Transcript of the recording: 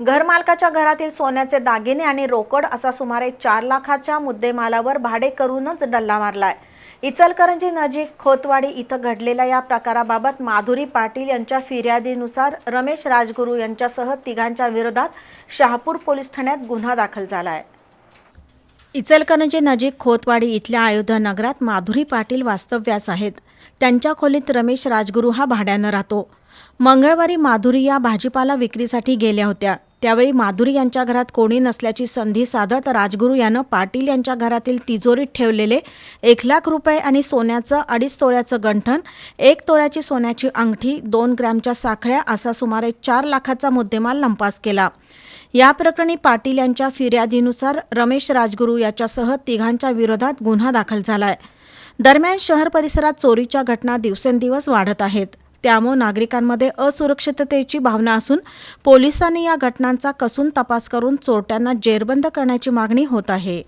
घरमालकाच्या घरातील सोन्याचे दागिने आणि रोकड असा सुमारे चार लाखाच्या मुद्देमालावर भाडे करूनच डल्ला मारलाय. इचलकरंजी नजीक खोतवाडी इथं घडलेल्या या प्रकाराबाबत माधुरी पाटील यांच्या फिर्यादीनुसार रमेश राजगुरू यांच्यासह तिघांच्या विरोधात शहापूर पोलीस ठाण्यात गुन्हा दाखल झाला आहे इचलकरंजी नजीक खोतवाडी इथल्या अयोध्या नगरात माधुरी पाटील वास्तव्यास आहेत. त्यांच्या खोलीत रमेश राजगुरू हा भाड्यानं राहतो. मंगळवारी माधुरी या भाजीपाला विक्रीसाठी गेल्या होत्या. त्यावेळी माधुरी यांच्या घरात कोणी नसल्याची संधी साधत राजगुरू यानं पाटील यांच्या घरातील तिजोरीत ठेवलेले एक लाख रुपये आणि सोन्याचं अडीच तोळ्याचं गंठण एक तोळ्याची सोन्याची अंगठी दोन ग्रॅमच्या साखळ्या असा सुमारे चार लाखाचा मुद्देमाल लंपास केला. या प्रकरणी पाटील यांच्या फिर्यादीनुसार रमेश राजगुरू याच्यासह तिघांच्या विरोधात गुन्हा दाखल झालाय. दरम्यान शहर परिसरात चोरीच्या घटना दिवसेंदिवस वाढत आहेत. त्यामुळे नागरिकांमध्ये असुरक्षिततेची भावना असून पोलिसांनी या घटनांचा कसून तपास करून चोरट्यांना जेरबंद करण्याची मागणी होत आहे.